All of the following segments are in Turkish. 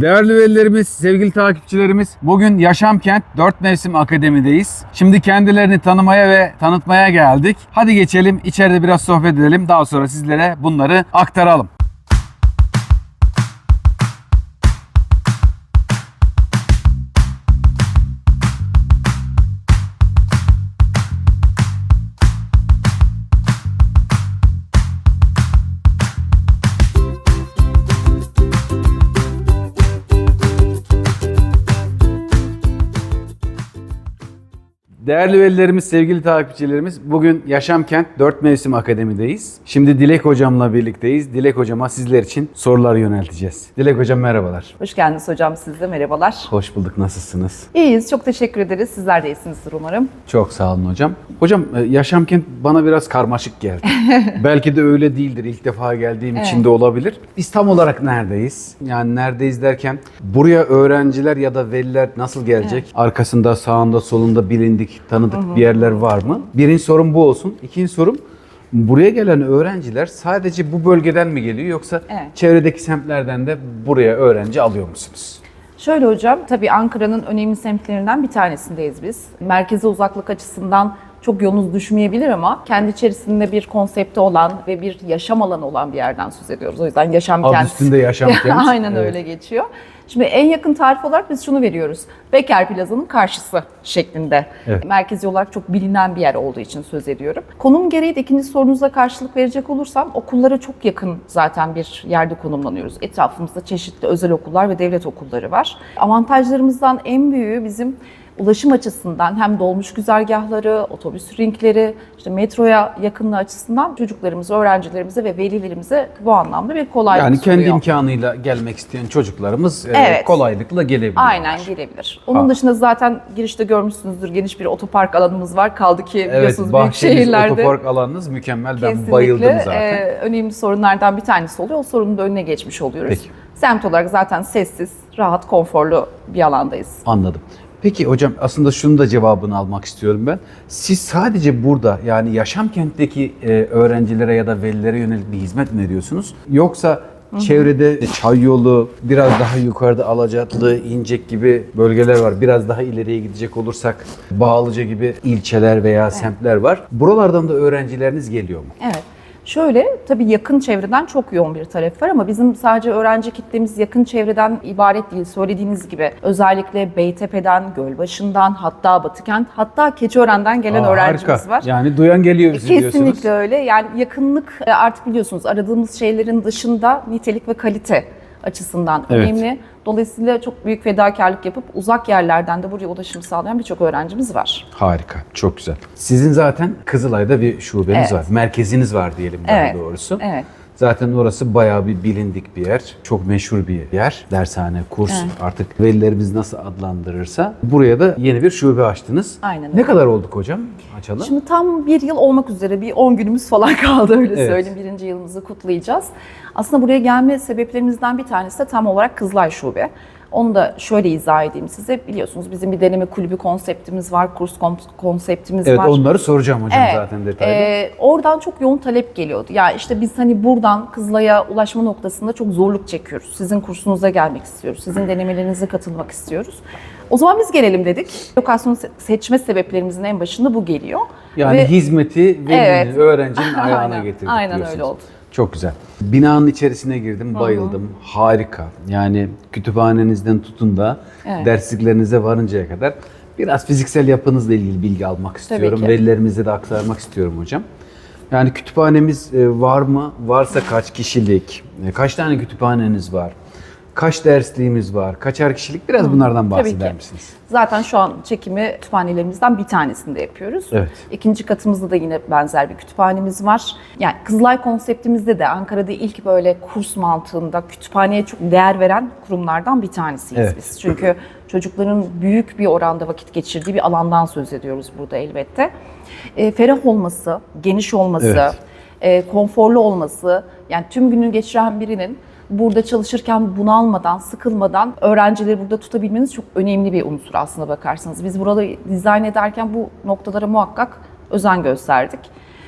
Değerli velilerimiz, sevgili takipçilerimiz, bugün Yaşam Kent 4 Mevsim Akademi'deyiz. Şimdi kendilerini tanımaya ve tanıtmaya geldik. Hadi geçelim, içeride biraz sohbet edelim. Daha sonra sizlere bunları aktaralım. Değerli velilerimiz, sevgili takipçilerimiz, bugün Yaşam Kent 4 Mevsim Akademi'deyiz. Şimdi Dilek Hocam'la birlikteyiz. Dilek Hocam'a sizler için sorular yönelteceğiz. Dilek Hocam merhabalar. Hoş geldiniz hocam siz de merhabalar. Hoş bulduk, nasılsınız? İyiyiz çok teşekkür ederiz. Sizler de iyisinizdir umarım. Çok sağ olun hocam. Hocam e, Yaşam Kent bana biraz karmaşık geldi. Belki de öyle değildir. İlk defa geldiğim için de olabilir. Biz tam olarak neredeyiz? Yani neredeyiz derken buraya öğrenciler ya da veliler nasıl gelecek? Arkasında, sağında, solunda bilindik, tanıdık bir yerler var mı? Birinci sorum bu olsun. İkinci sorum Buraya gelen öğrenciler sadece bu bölgeden mi geliyor yoksa Evet. çevredeki semtlerden de buraya öğrenci alıyor musunuz? Şöyle hocam tabii Ankara'nın önemli semtlerinden bir tanesindeyiz biz. Merkeze uzaklık açısından çok yolunuz düşmeyebilir ama kendi içerisinde bir konsepti olan ve bir yaşam alanı olan bir yerden söz ediyoruz. O yüzden yaşam Adı kent. üstünde yaşam kent. Aynen Evet. öyle geçiyor. Şimdi en yakın tarif olarak biz şunu veriyoruz. Beker Plaza'nın karşısı şeklinde. Evet. Merkezi olarak çok bilinen bir yer olduğu için söz ediyorum. Konum gereği de ikinci sorunuza karşılık verecek olursam okullara çok yakın zaten bir yerde konumlanıyoruz. Etrafımızda çeşitli özel okullar ve devlet okulları var. Avantajlarımızdan en büyüğü bizim ulaşım açısından hem dolmuş güzergahları, otobüs ringleri, işte metroya yakınlığı açısından çocuklarımıza, öğrencilerimize ve velilerimize bu anlamda bir kolaylık Yani kendi sunuyor. imkanıyla gelmek isteyen çocuklarımız e, Evet. kolaylıkla gelebiliyor. Aynen gelebilir. Onun Ha. dışında zaten girişte görmüşsünüzdür geniş bir otopark alanımız var. Kaldı ki Evet, biliyorsunuz büyük şehirlerde otopark alanınız mükemmel. Ben kesinlikle bayıldım zaten. e, önemli sorunlardan bir tanesi oluyor. O sorunun da önüne geçmiş oluyoruz. Peki. Semt olarak zaten sessiz, rahat, konforlu bir alandayız. Anladım. Peki hocam aslında şunu da cevabını almak istiyorum ben. Siz sadece burada yani yaşam kentteki e, öğrencilere ya da velilere yönelik bir hizmet mi veriyorsunuz? Yoksa çevrede çay yolu, biraz daha yukarıda Alacatlı, İncek gibi bölgeler var. Biraz daha ileriye gidecek olursak Bağlıca gibi ilçeler veya semtler var. Buralardan da öğrencileriniz geliyor mu? Evet. Şöyle tabii yakın çevreden çok yoğun bir talep var ama bizim sadece öğrenci kitlemiz yakın çevreden ibaret değil. Söylediğiniz gibi özellikle Beytepe'den, Gölbaşı'ndan hatta Batıkent hatta Keçiören'den gelen Aa, öğrencimiz harika. var. Yani duyan geliyor bizi diyorsunuz. Kesinlikle öyle. Yani yakınlık e, artık biliyorsunuz aradığımız şeylerin dışında nitelik ve kalite açısından Evet. önemli. Dolayısıyla çok büyük fedakarlık yapıp uzak yerlerden de buraya ulaşım sağlayan birçok öğrencimiz var. Harika, çok güzel. Sizin zaten Kızılay'da bir şubeniz Evet. var, merkeziniz var diyelim daha Evet, doğrusu. evet. Zaten orası bayağı bir bilindik bir yer, çok meşhur bir yer. Dershane, kurs artık velilerimiz nasıl adlandırırsa. Buraya da yeni bir şube açtınız. Aynen Ne öyle. kadar olduk hocam açalı? Şimdi tam bir yıl olmak üzere bir 10 günümüz falan kaldı öyle Evet. söyleyeyim. Birinci yılımızı kutlayacağız. Aslında buraya gelme sebeplerimizden bir tanesi de tam olarak Kızılay Şube. Onu da şöyle izah edeyim size. Biliyorsunuz bizim bir deneme kulübü konseptimiz var, kurs kon- konseptimiz evet var. onları soracağım hocam Evet, zaten detaylı. e, oradan çok yoğun talep geliyordu. Ya işte biz hani buradan Kızılay'a ulaşma noktasında çok zorluk çekiyoruz. Sizin kursunuza gelmek istiyoruz. Sizin denemelerinize katılmak istiyoruz. O zaman biz gelelim dedik. Lokasyonu se- seçme sebeplerimizin en başında bu geliyor. Yani Ve- hizmeti velinin, Evet. öğrencinin ayağına Aynen, getirdik aynen öyle diyorsunuz. oldu. Çok güzel. Binanın içerisine girdim, bayıldım. Harika. Yani kütüphanenizden tutun da Evet. dersliklerinize varıncaya kadar biraz fiziksel yapınızla ilgili bilgi almak istiyorum. Velilerimize de aktarmak istiyorum hocam. Yani kütüphanemiz e, var mı? Varsa kaç kişilik? E, Kaç tane kütüphaneniz var? Kaç dersliğimiz var? Kaçar kişilik? Biraz bunlardan Tabii bahseder ki. misiniz? Zaten şu an çekimi kütüphanelerimizden bir tanesinde yapıyoruz. Evet. İkinci katımızda da yine benzer bir kütüphanemiz var. Yani Kızılay konseptimizde de Ankara'da ilk böyle kurs mantığında kütüphaneye çok değer veren kurumlardan bir tanesiyiz Evet. biz. Çünkü çocukların büyük bir oranda vakit geçirdiği bir alandan söz ediyoruz burada elbette. E, ferah olması, geniş olması, Evet. e, konforlu olması, yani tüm günü geçiren birinin burada çalışırken bunalmadan, sıkılmadan öğrencileri burada tutabilmeniz çok önemli bir unsur aslında bakarsanız. Biz buraları dizayn ederken bu noktalara muhakkak özen gösterdik.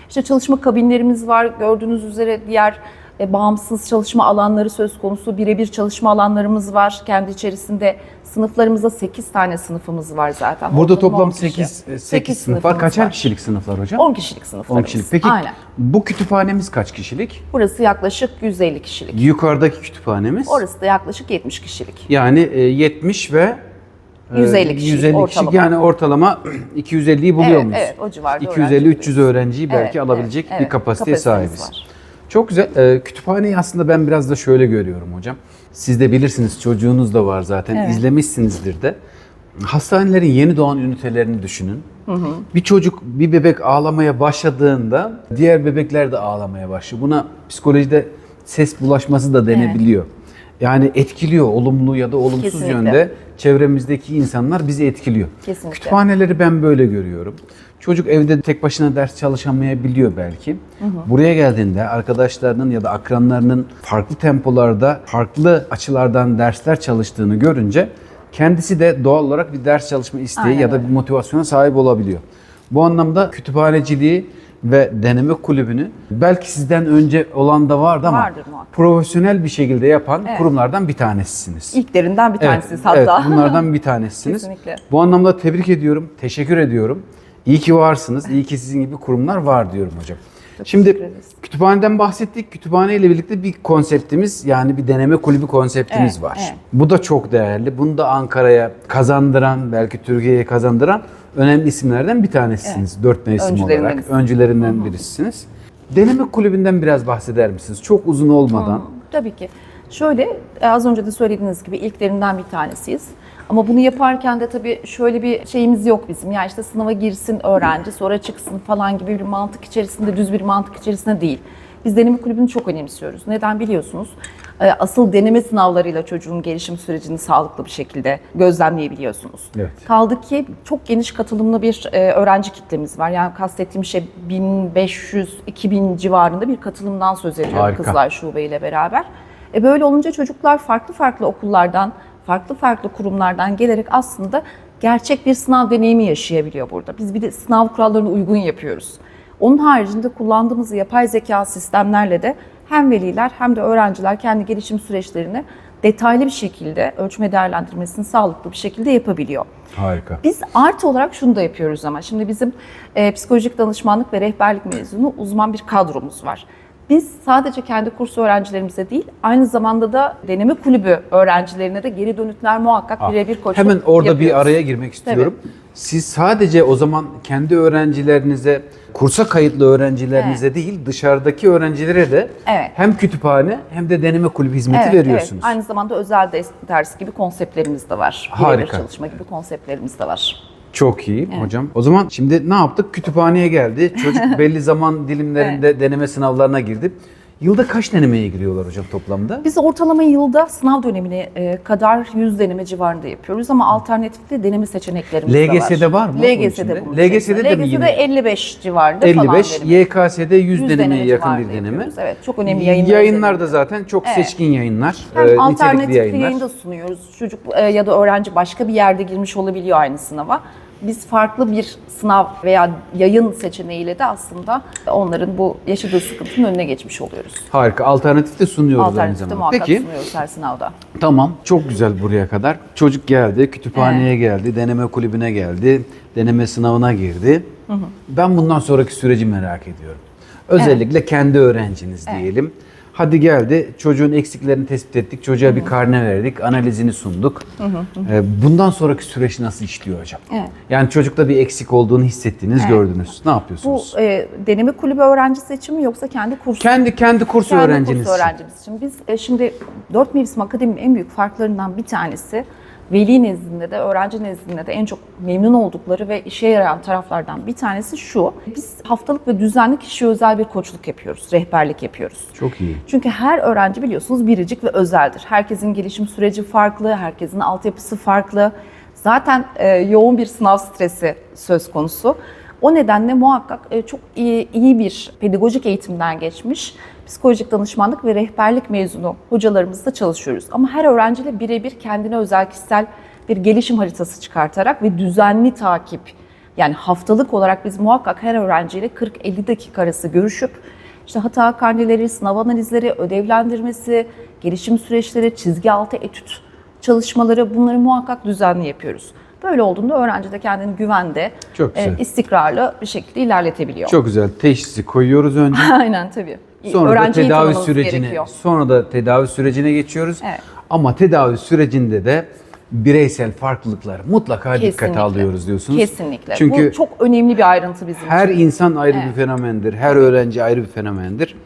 İşte çalışma kabinlerimiz var. Gördüğünüz üzere diğer e, bağımsız çalışma alanları söz konusu. Birebir çalışma alanlarımız var. Kendi içerisinde sınıflarımızda 8 tane sınıfımız var zaten. Burada Ortalama toplam 10 kişi. 8 8 Sekiz sınıf var. Kaçar var. kişilik sınıflar hocam? 10 kişilik 10 sınıflarımız. kişilik. Peki Aynen. bu kütüphanemiz kaç kişilik? Burası yaklaşık 150 kişilik. Yukarıdaki kütüphanemiz Orası da yaklaşık 70 kişilik. yani e, 70 ve e, 150 kişilik 150 kişilik ortalama. yani ortalama 250'yi buluyor Evet, muyuz? evet, o civarda 250-300 öğrenciyi belki Evet, alabilecek evet, bir kapasiteye sahibiz. var. Çok güzel. Ee, kütüphaneyi aslında ben biraz da şöyle görüyorum hocam. Siz de bilirsiniz çocuğunuz da var zaten. Evet. izlemişsinizdir de. Hastanelerin yeni doğan ünitelerini düşünün. Bir çocuk, bir bebek ağlamaya başladığında diğer bebekler de ağlamaya başlıyor. Buna psikolojide ses bulaşması da denebiliyor. Yani etkiliyor olumlu ya da olumsuz Kesinlikle. yönde çevremizdeki insanlar bizi etkiliyor. Kesinlikle. Kütüphaneleri ben böyle görüyorum. Çocuk evde tek başına ders çalışamayabiliyor belki. Buraya geldiğinde arkadaşlarının ya da akranlarının farklı tempolarda, farklı açılardan dersler çalıştığını görünce kendisi de doğal olarak bir ders çalışma isteği Aynen ya da bir motivasyona sahip olabiliyor. Bu anlamda kütüphaneciliği ve deneme kulübünü belki sizden önce olan da vardı ama Vardır muhakkak. profesyonel bir şekilde yapan Evet. kurumlardan bir tanesisiniz. İlklerinden bir Evet, tanesiyiz hatta. Evet, bunlardan bir tanesiniz. Kesinlikle. Bu anlamda tebrik ediyorum, teşekkür ediyorum. İyi ki varsınız, iyi ki sizin gibi kurumlar var diyorum hocam. Şimdi kütüphaneden bahsettik. Kütüphane ile birlikte bir konseptimiz yani bir deneme kulübü konseptimiz Evet, var. evet. Bu da çok değerli. Bunu da Ankara'ya kazandıran, belki Türkiye'ye kazandıran önemli isimlerden bir tanesiniz. Dört mevsim olarak. Öncülerinden birisiniz. Deneme kulübünden biraz bahseder misiniz? Çok uzun olmadan. Tabii ki. Şöyle az önce de söylediğiniz gibi ilklerinden bir tanesiyiz. Ama bunu yaparken de tabii şöyle bir şeyimiz yok bizim. Ya işte sınava girsin öğrenci sonra çıksın falan gibi bir mantık içerisinde, düz bir mantık içerisinde değil. Biz deneme kulübünü çok önemsiyoruz. Neden biliyorsunuz? E, Asıl deneme sınavlarıyla çocuğun gelişim sürecini sağlıklı bir şekilde gözlemleyebiliyorsunuz. Evet. Kaldı ki çok geniş katılımlı bir e, öğrenci kitlemiz var. Yani kastettiğim şey 1500-2000 civarında bir katılımdan söz ediyorum Harika. Kızılay Şube ile beraber. E böyle olunca çocuklar farklı farklı okullardan, farklı farklı kurumlardan gelerek aslında gerçek bir sınav deneyimi yaşayabiliyor burada. Biz bir de sınav kurallarına uygun yapıyoruz. Onun haricinde kullandığımız yapay zeka sistemlerle de hem veliler hem de öğrenciler kendi gelişim süreçlerini detaylı bir şekilde ölçme değerlendirmesini sağlıklı bir şekilde yapabiliyor. Harika. Biz artı olarak şunu da yapıyoruz ama şimdi bizim e, psikolojik danışmanlık ve rehberlik mezunu uzman bir kadromuz var. Biz sadece kendi kurs öğrencilerimize değil, aynı zamanda da deneme kulübü öğrencilerine de geri dönütler muhakkak birebir koçluk Hemen orada bir yapıyoruz. araya girmek istiyorum. Siz sadece o zaman kendi öğrencilerinize, kursa kayıtlı öğrencilerinize değil, dışarıdaki öğrencilere de Evet. hem kütüphane hem de deneme kulübü hizmeti Evet, veriyorsunuz. evet. Aynı zamanda özel ders, gibi konseptlerimiz de var. Birebir Harika. çalışma gibi konseptlerimiz de var. Çok iyi hocam. O zaman şimdi ne yaptık? Kütüphaneye geldi. Çocuk belli zaman dilimlerinde deneme sınavlarına girdi. Yılda kaç denemeye giriyorlar hocam toplamda? Biz ortalama yılda sınav dönemine e, kadar 100 deneme civarında yapıyoruz ama alternatifli deneme seçeneklerimiz de var. LGS'de var mı? LGS'de bunun LGS'de de mi LGS'de yine? 55 civarında falan 55, deneme. YKS'de 100, 100 denemeye yakın civarında bir deneme. yapıyoruz. Evet, çok önemli yayınlar. Yayınlar da zaten çok Evet. seçkin yayınlar. Hem e, nitelikli alternatifli yayınlar. yayın da sunuyoruz. Çocuk e, ya da öğrenci başka bir yerde girmiş olabiliyor aynı sınava. Biz farklı bir sınav veya yayın seçeneğiyle de aslında onların bu yaşadığı sıkıntının önüne geçmiş oluyoruz. Harika. Alternatif de sunuyoruz aynı Alternatif de zamanda. muhakkak Peki sunuyoruz her sınavda. tamam çok güzel buraya kadar. Çocuk geldi, kütüphaneye geldi, deneme kulübüne geldi, deneme sınavına girdi. Ben bundan sonraki süreci merak ediyorum. Özellikle kendi öğrenciniz diyelim. Hadi geldi, çocuğun eksiklerini tespit ettik, çocuğa bir karne verdik, analizini sunduk. Ee, Bundan sonraki süreç nasıl işliyor hocam? Evet. Yani çocukta bir eksik olduğunu hissettiniz, gördünüz. Ne Bu yapıyorsunuz? e, deneme kulübü öğrencisi için mi yoksa kendi kurs kendi kendi kurs kendi öğrenciniz. kurs için. öğrencimiz için. Biz e, şimdi Dört Mevsim Akademi'nin en büyük farklarından bir tanesi veli nezdinde de öğrenci nezdinde de en çok memnun oldukları ve işe yarayan taraflardan bir tanesi şu. Biz haftalık ve düzenli kişiye özel bir koçluk yapıyoruz, rehberlik yapıyoruz. Çok iyi. Çünkü her öğrenci biliyorsunuz biricik ve özeldir. Herkesin gelişim süreci farklı, herkesin altyapısı farklı. Zaten e, yoğun bir sınav stresi söz konusu. O nedenle muhakkak e, çok iyi, iyi bir pedagojik eğitimden geçmiş psikolojik danışmanlık ve rehberlik mezunu hocalarımızla çalışıyoruz. Ama her öğrenciyle birebir kendine özel kişisel bir gelişim haritası çıkartarak ve düzenli takip yani haftalık olarak biz muhakkak her öğrenciyle 40-50 dakika arası görüşüp İşte hata karneleri, sınav analizleri, ödevlendirmesi, gelişim süreçleri, çizgi altı etüt çalışmaları bunları muhakkak düzenli yapıyoruz. Böyle olduğunda öğrenci de kendini güvende, Çok güzel. e, istikrarlı bir şekilde ilerletebiliyor. Çok güzel. Teşhisi koyuyoruz önce. Aynen tabii. Sonra da Öğrenciyi tedavi tanımamız sürecine, gerekiyor. sonra da tedavi sürecine geçiyoruz. Evet. Ama tedavi sürecinde de bireysel farklılıkları mutlaka dikkate Kesinlikle. alıyoruz diyorsunuz. Kesinlikle. Çünkü Bu çok önemli bir ayrıntı bizim her için. insan ayrı bir Evet. fenomendir. Her öğrenci ayrı bir fenomendir.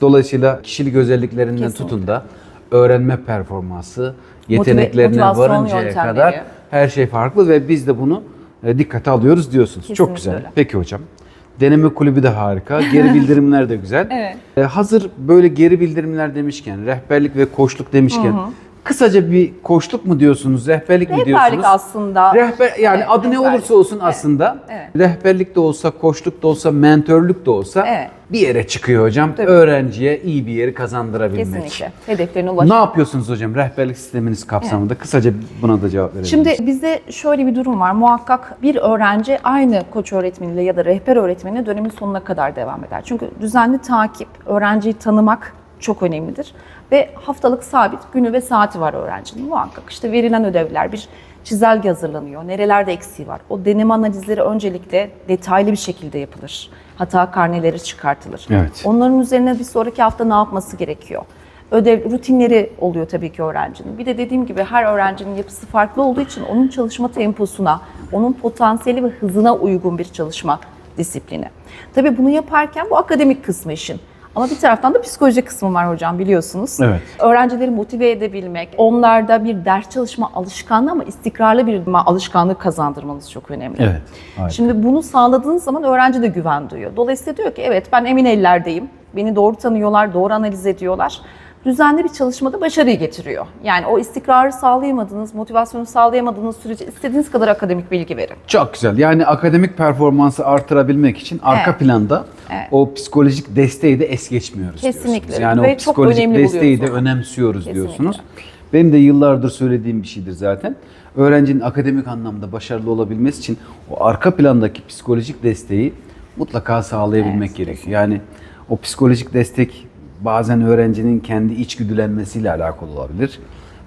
Dolayısıyla kişilik özelliklerinden Kesinlikle. tutun da öğrenme performansı, yeteneklerine motivasyon varıncaya yöntemleri. kadar her şey farklı ve biz de bunu e, dikkate alıyoruz diyorsunuz. Çok Kesinlikle güzel. öyle. Peki hocam. Deneme kulübü de harika. Geri bildirimler de güzel. Evet. E, hazır böyle geri bildirimler demişken, rehberlik ve koçluk demişken kısaca bir koçluk mu diyorsunuz, rehberlik, mi diyorsunuz? Rehberlik aslında. Rehber yani Evet, adı ne rehberlik. olursa olsun aslında evet. rehberlik de olsa, koçluk da olsa, mentörlük de olsa Evet. bir yere çıkıyor hocam. Tabii. Öğrenciye iyi bir yeri kazandırabilmek. Kesinlikle. Hedeflerine Ne ulaşmak. yapıyorsunuz hocam rehberlik sisteminiz kapsamında? Kısaca buna da cevap verelim. Şimdi bizde şöyle bir durum var. Muhakkak bir öğrenci aynı koç öğretmeniyle ya da rehber öğretmenine dönemin sonuna kadar devam eder. Çünkü düzenli takip, öğrenciyi tanımak çok önemlidir. Ve haftalık sabit günü ve saati var öğrencinin. Muhakkak işte verilen ödevler, bir çizelge hazırlanıyor. Nerelerde eksiği var. O deneme analizleri öncelikle detaylı bir şekilde yapılır. Hata karneleri çıkartılır. Evet. Onların üzerine bir sonraki hafta ne yapması gerekiyor? ödev rutinleri oluyor tabii ki öğrencinin. Bir de dediğim gibi her öğrencinin yapısı farklı olduğu için onun çalışma temposuna, onun potansiyeli ve hızına uygun bir çalışma disiplini. Tabii bunu yaparken bu akademik kısmı işin. Ama bir taraftan da psikoloji kısmı var hocam biliyorsunuz. Evet. Öğrencileri motive edebilmek, onlarda bir ders çalışma alışkanlığı ama istikrarlı bir alışkanlık kazandırmanız çok önemli. Evet. harika. Şimdi bunu sağladığınız zaman öğrenci de güven duyuyor. Dolayısıyla diyor ki evet ben emin ellerdeyim. Beni doğru tanıyorlar, doğru analiz ediyorlar. Düzenli bir çalışmada başarıyı getiriyor. Yani o istikrarı sağlayamadığınız, motivasyonu sağlayamadığınız sürece istediğiniz kadar akademik bilgi verin. Çok güzel. Yani akademik performansı artırabilmek için arka Evet. planda Evet. o psikolojik desteği de es geçmiyoruz Kesinlikle. diyorsunuz. Yani Ve o psikolojik desteği de onu. önemsiyoruz Kesinlikle. diyorsunuz. Benim de yıllardır söylediğim bir şeydir zaten. Öğrencinin akademik anlamda başarılı olabilmesi için o arka plandaki psikolojik desteği mutlaka sağlayabilmek Evet, gerekiyor. Yani o psikolojik destek bazen öğrencinin kendi içgüdülenmesiyle alakalı olabilir.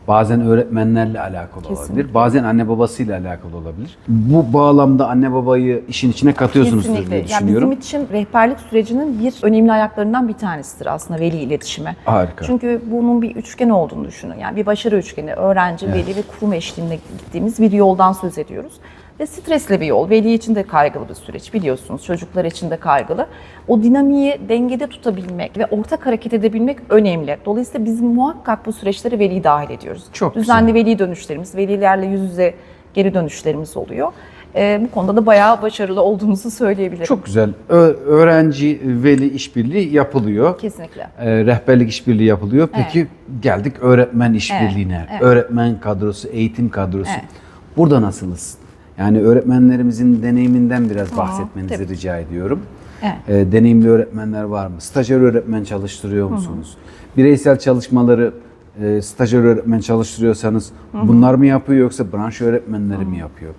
Bazen öğretmenlerle alakalı olabilir. Kesinlikle. Bazen anne babasıyla alakalı olabilir. Bu bağlamda anne babayı işin içine katıyorsunuz diye Kesinlikle. Yani düşünüyorum. bizim için rehberlik sürecinin bir önemli ayaklarından bir tanesidir aslında veli iletişimi. Harika. Çünkü bunun bir üçgen olduğunu düşünün. Yani bir başarı üçgeni, öğrenci, veli ve kurum eşliğinde gittiğimiz bir yoldan söz ediyoruz. Ve stresli bir yol. Veli için de kaygılı bir süreç biliyorsunuz. Çocuklar için de kaygılı. O dinamiği dengede tutabilmek ve ortak hareket edebilmek önemli. Dolayısıyla biz muhakkak bu süreçlere veli dahil ediyoruz. Çok Düzenli veli dönüşlerimiz, velilerle yüz yüze geri dönüşlerimiz oluyor. Ee, bu konuda da bayağı başarılı olduğumuzu söyleyebilirim. Çok güzel. Ö- öğrenci veli işbirliği yapılıyor. Kesinlikle. Ee, rehberlik işbirliği yapılıyor. Peki geldik öğretmen işbirliğine. Evet, evet. Öğretmen kadrosu, eğitim kadrosu. Evet. Burada nasılız? Yani öğretmenlerimizin deneyiminden biraz bahsetmenizi tabii. rica ediyorum. Evet. Ee, deneyimli öğretmenler var mı? Stajyer öğretmen çalıştırıyor musunuz? Bireysel çalışmaları e, stajyer öğretmen çalıştırıyorsanız bunlar mı yapıyor yoksa branş öğretmenleri mi yapıyor?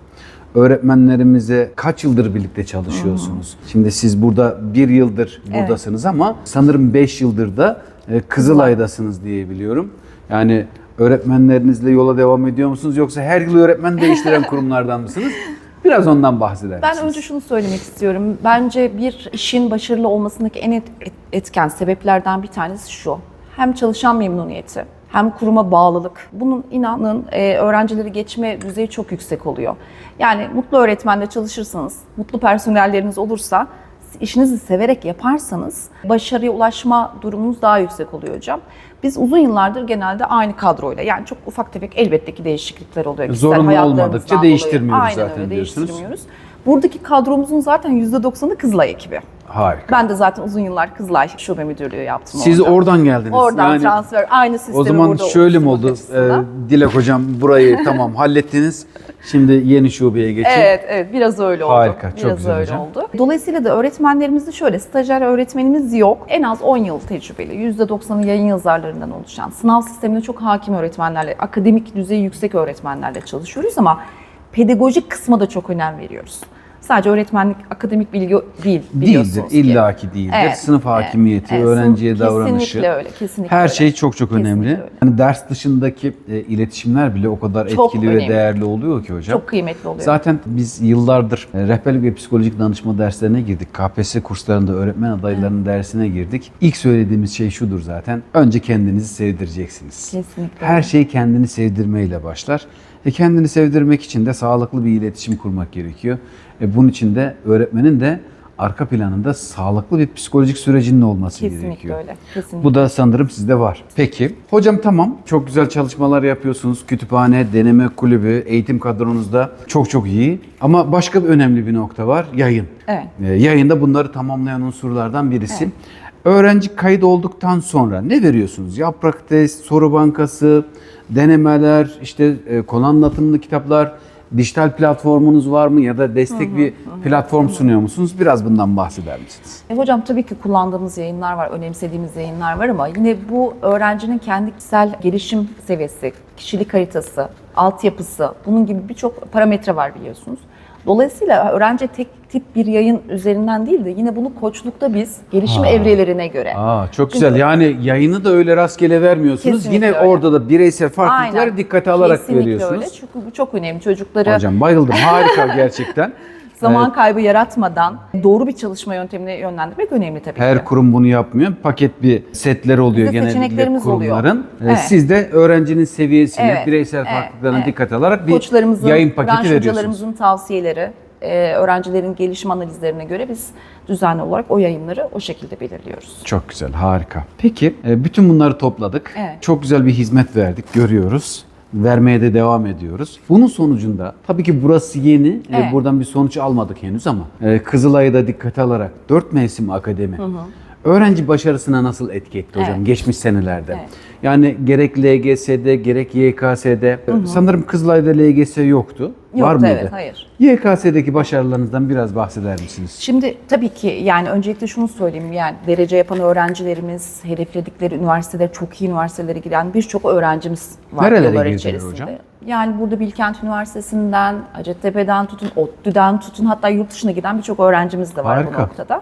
Öğretmenlerimize kaç yıldır birlikte çalışıyorsunuz? Şimdi siz burada bir yıldır buradasınız ama sanırım beş yıldır da e, Kızılay'dasınız diye biliyorum. Yani öğretmenlerinizle yola devam ediyor musunuz yoksa her yıl öğretmen değiştiren kurumlardan mısınız? Biraz ondan bahseder Ben misiniz? önce şunu söylemek istiyorum. Bence bir işin başarılı olmasındaki en et- et- etken sebeplerden bir tanesi şu. Hem çalışan memnuniyeti, hem kuruma bağlılık. Bunun inanın e, öğrencileri geçme düzeyi çok yüksek oluyor. Yani mutlu öğretmenle çalışırsanız, mutlu personelleriniz olursa, işinizi severek yaparsanız başarıya ulaşma durumunuz daha yüksek oluyor hocam. Biz uzun yıllardır genelde aynı kadroyla yani çok ufak tefek elbette ki değişiklikler oluyor. Zorunlu olmadıkça dolayı. değiştirmiyoruz Aynen zaten öyle, diyorsunuz. değiştirmiyoruz. Buradaki kadromuzun zaten %90'ı Kızılay ekibi. Harika. Ben de zaten uzun yıllar Kızılay Şube Müdürlüğü yaptım Siz orada. oradan geldiniz. Oradan Yani transfer, aynı sistemi O zaman burada şöyle mi oldu? açısından. Ee, Dilek hocam burayı tamam hallettiniz. Şimdi yeni şubeye geçin. Evet, evet biraz öyle oldu. Harika, çok biraz güzel öyle hocam. oldu. Dolayısıyla da öğretmenlerimizde şöyle, stajyer öğretmenimiz yok. En az 10 yıl tecrübeli, %90'ı yayın yazarlarından oluşan, sınav sistemine çok hakim öğretmenlerle, akademik düzeyi yüksek öğretmenlerle çalışıyoruz ama pedagojik kısma da çok önem veriyoruz. Sadece öğretmenlik akademik bilgi değil biliyorsunuz Değildir, ki. illaki değildir. Evet, Sınıf hakimiyeti, evet. öğrenciye Kesinlikle davranışı. öyle, kesinlikle Her öyle. şey çok çok Kesinlikle önemli. öyle. Hani ders dışındaki e, iletişimler bile o kadar Çok etkili önemli. ve değerli oluyor ki hocam. Çok kıymetli oluyor. Zaten biz yıllardır e, rehberlik ve psikolojik danışma derslerine girdik. KPSS kurslarında öğretmen adaylarının dersine girdik. İlk söylediğimiz şey şudur zaten. Önce kendinizi sevdireceksiniz. Kesinlikle Her şey kendini sevdirmeyle başlar. E kendini sevdirmek için de sağlıklı bir iletişim kurmak gerekiyor. E bunun için de öğretmenin de arka planında sağlıklı bir psikolojik sürecinin olması Kesinlikle gerekiyor. öyle. Kesinlikle. Bu da sanırım sizde var. Peki. Hocam tamam. Çok güzel çalışmalar yapıyorsunuz. Kütüphane, deneme kulübü, eğitim kadronuzda çok çok iyi. Ama başka bir önemli bir nokta var. Yayın. Evet. Ee, yayında bunları tamamlayan unsurlardan birisi. Öğrenci kayıt olduktan sonra ne veriyorsunuz? Yaprak test, soru bankası, denemeler, işte e, konu anlatımlı kitaplar, dijital platformunuz var mı ya da destek bir platform sunuyor musunuz? Biraz bundan bahseder misiniz? E, hocam tabii ki kullandığımız yayınlar var, önemsediğimiz yayınlar var ama yine bu öğrencinin kendi kişisel gelişim seviyesi, kişilik haritası, altyapısı, bunun gibi birçok parametre var biliyorsunuz. Dolayısıyla öğrenci tek tip bir yayın üzerinden değil de yine bunu koçlukta biz gelişim Ha. evrelerine göre. Aa çok güzel. Yani yayını da öyle rastgele vermiyorsunuz. Kesinlikle Yine öyle. orada da bireysel farklılıkları Aynen. dikkate alarak Kesinlikle veriyorsunuz. öyle çünkü bu çok önemli. Çocukları Hocam bayıldım. Harika gerçekten. zaman Evet. kaybı yaratmadan doğru bir çalışma yöntemine yönlendirmek önemli tabii ki. Her kurum bunu yapmıyor. Paket bir setler oluyor Bizde genellikle seçeneklerimiz oluyor. kurumların. Ee, Evet. Siz de öğrencinin seviyesine, Evet, bireysel evet, farklılıklarına evet. dikkat alarak bir Koçlarımızın, yayın paketi veriyorsunuz. hocalarımızın tavsiyeleri, e, öğrencilerin gelişim analizlerine göre biz düzenli olarak o yayınları o şekilde belirliyoruz. Çok güzel, harika. Peki, e, bütün bunları topladık. Evet. Çok güzel bir hizmet verdik, görüyoruz. Vermeye de devam ediyoruz. Bunun sonucunda, tabii ki burası yeni, e, Evet. buradan bir sonuç almadık henüz ama e, Kızılay'ı da dikkate alarak 4 mevsim akademi öğrenci başarısına nasıl etki etti hocam Evet. geçmiş senelerde? Evet. Yani gerek LGS'de gerek YKS'de sanırım Kızılay'da LGS yoktu. Var Yoktu, mıydı? evet, hayır. YKS'deki başarılarınızdan biraz bahseder misiniz? Şimdi tabii ki yani öncelikle şunu söyleyeyim yani derece yapan öğrencilerimiz, hedefledikleri üniversitelere, çok iyi üniversitelere giden birçok öğrencimiz var Nerelere yıllar içerisinde. hocam? Yani burada Bilkent Üniversitesi'nden, Hacettepe'den tutun, ODTÜ'den tutun hatta yurt dışına giden birçok öğrencimiz de var Harika. bu noktada.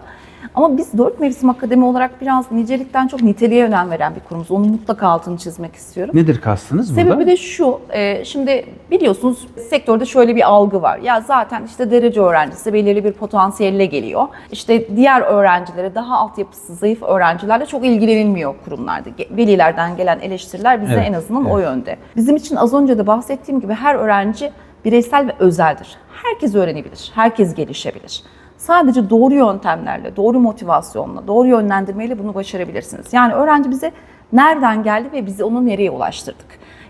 Ama biz dört mevsim akademi olarak biraz nicelikten çok niteliğe önem veren bir kurumuz. Onun mutlaka altını çizmek istiyorum. Nedir kastınız burada? Sebebi de şu, e, şimdi biliyorsunuz sektörde şöyle bir algı var. Ya zaten işte derece öğrencisi belirli bir potansiyelle geliyor. İşte diğer öğrencilere, daha altyapısı zayıf öğrencilerle çok ilgilenilmiyor kurumlarda. Velilerden gelen eleştiriler bize Evet, en azından o evet. yönde. Bizim için az önce de bahsettiğim gibi her öğrenci bireysel ve özeldir. Herkes öğrenebilir, herkes gelişebilir. Sadece doğru yöntemlerle, doğru motivasyonla, doğru yönlendirmeyle bunu başarabilirsiniz. Yani öğrenci bize nereden geldi ve bizi onu nereye ulaştırdık?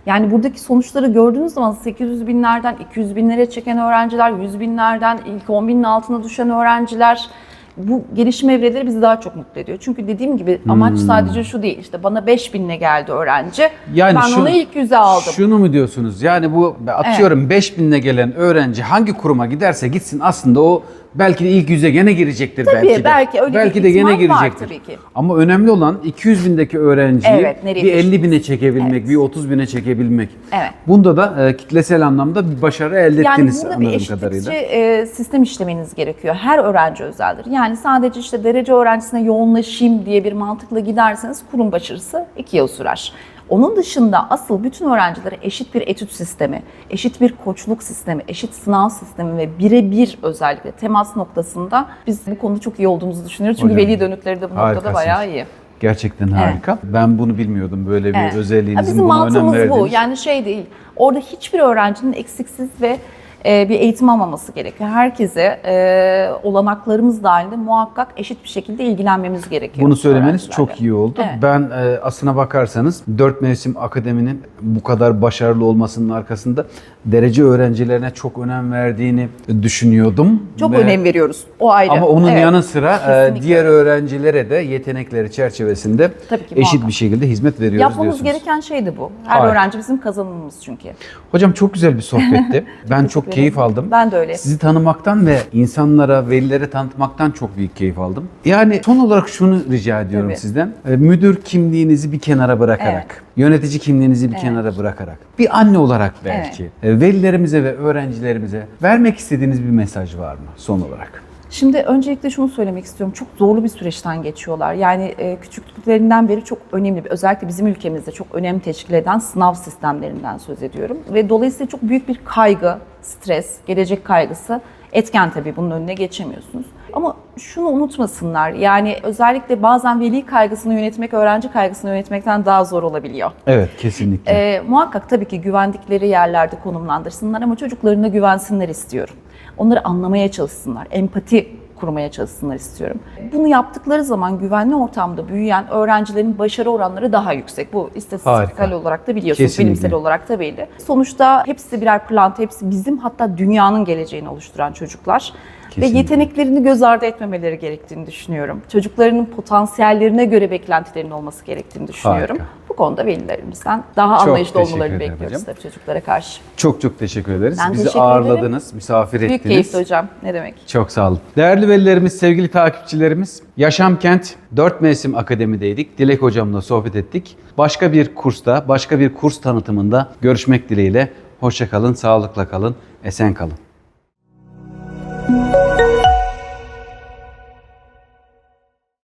Yani buradaki sonuçları gördüğünüz zaman 800 binlerden 200 binlere çeken öğrenciler, 100 binlerden ilk 10 binin altına düşen öğrenciler, bu gelişim evreleri bizi daha çok mutlu ediyor. Çünkü dediğim gibi amaç sadece şu değil. İşte bana 5 binle geldi öğrenci. ben şu- onu ilk yüze aldım. Şunu mu diyorsunuz? Yani bu atıyorum 5000'le gelen öğrenci hangi kuruma giderse gitsin aslında o belki de ilk yüze gene girecektir Tabii, belki de. belki öyle bir belki de gene ihtimal var girecektir. tabii ki. Ama önemli olan 200 bindeki öğrenciyi Evet, bir 50 taşıdınız? bine çekebilmek, Evet. bir 30 bine çekebilmek. Evet. Bunda da e, kitlesel anlamda bir başarı elde Yani ettiniz burada bir anladığım eşitlikçi kadarıyla. e, sistem işlemeniz gerekiyor. Her öğrenci özeldir. Yani sadece işte derece öğrencisine yoğunlaşayım diye bir mantıkla giderseniz kurum başarısı iki yıl sürer. Onun dışında asıl bütün öğrencilere eşit bir etüt sistemi, eşit bir koçluk sistemi, eşit sınav sistemi ve birebir özellikle temas noktasında biz bu konuda çok iyi olduğumuzu düşünüyoruz. Çünkü Hocam, veli dönükleri de bu noktada bayağı iyi. Gerçekten harika. Ben bunu bilmiyordum. Böyle bir Evet. Özelliğinizin Bizim buna önem mantığımız bu. verdiğiniz. Yani şey değil. Orada hiçbir öğrencinin eksiksiz ve bir eğitim almaması gerekiyor. Herkese e, olanaklarımız dahilinde muhakkak eşit bir şekilde ilgilenmemiz gerekiyor. Bunu söylemeniz çok iyi oldu. Evet. Ben e, aslına bakarsanız 4 mevsim akademinin bu kadar başarılı olmasının arkasında derece öğrencilerine çok önem verdiğini düşünüyordum. Çok Ve- önem veriyoruz. O ayrı. Ama onun Evet. yanı sıra e, Kesinlikle. diğer öğrencilere de yetenekleri çerçevesinde Tabii ki, eşit muhakkak. bir şekilde hizmet veriyoruz Yapmamız diyorsunuz. gereken şey de bu. Her Harika. öğrenci bizim kazanımımız çünkü. Hocam çok güzel bir sohbetti. ben çok çok keyif aldım. Ben de öyle. Sizi tanımaktan ve insanlara, velilere tanıtmaktan çok büyük keyif aldım. Yani son olarak şunu rica ediyorum Tabii. sizden. E, Müdür kimliğinizi bir kenara bırakarak, yönetici kimliğinizi bir kenara bırakarak, bir anne olarak belki, e, velilerimize ve öğrencilerimize vermek istediğiniz bir mesaj var mı son olarak? Şimdi öncelikle şunu söylemek istiyorum. Çok zorlu bir süreçten geçiyorlar. Yani e, küçüklüklerinden beri çok önemli, özellikle bizim ülkemizde çok önemli teşkil eden sınav sistemlerinden söz ediyorum. Ve dolayısıyla çok büyük bir kaygı, stres, gelecek kaygısı etken tabii bunun önüne geçemiyorsunuz. Ama şunu unutmasınlar. Yani özellikle bazen veli kaygısını yönetmek, öğrenci kaygısını yönetmekten daha zor olabiliyor. Evet, kesinlikle. Ee, muhakkak tabii ki güvendikleri yerlerde konumlandırsınlar ama çocuklarına güvensinler istiyorum. Onları anlamaya çalışsınlar, empati kurmaya çalışsınlar istiyorum. Bunu yaptıkları zaman güvenli ortamda büyüyen öğrencilerin başarı oranları daha yüksek. Bu istatistiksel Harika. olarak da biliyorsunuz, Kesinlikle. bilimsel olarak da belli. Sonuçta hepsi birer plant, hepsi bizim hatta dünyanın geleceğini oluşturan çocuklar. Kesinlikle. Ve yeteneklerini göz ardı etmemeleri gerektiğini düşünüyorum. Çocuklarının potansiyellerine göre beklentilerinin olması gerektiğini düşünüyorum. Harika. Bu konuda velilerimizden daha Çok anlayışlı olmalarını ederim bekliyoruz hocam. tabii çocuklara karşı. Çok çok teşekkür ederiz. Ben Bizi teşekkür ederim. ağırladınız, misafir Büyük ettiniz. keyifli hocam. Ne demek? Çok sağ olun. Değerli velilerimiz, sevgili takipçilerimiz, Yaşam Kent 4 Mevsim Akademi'deydik. Dilek hocamla sohbet ettik. Başka bir kursta, başka bir kurs tanıtımında görüşmek dileğiyle. Hoşça kalın, sağlıkla kalın, esen kalın. Thank you.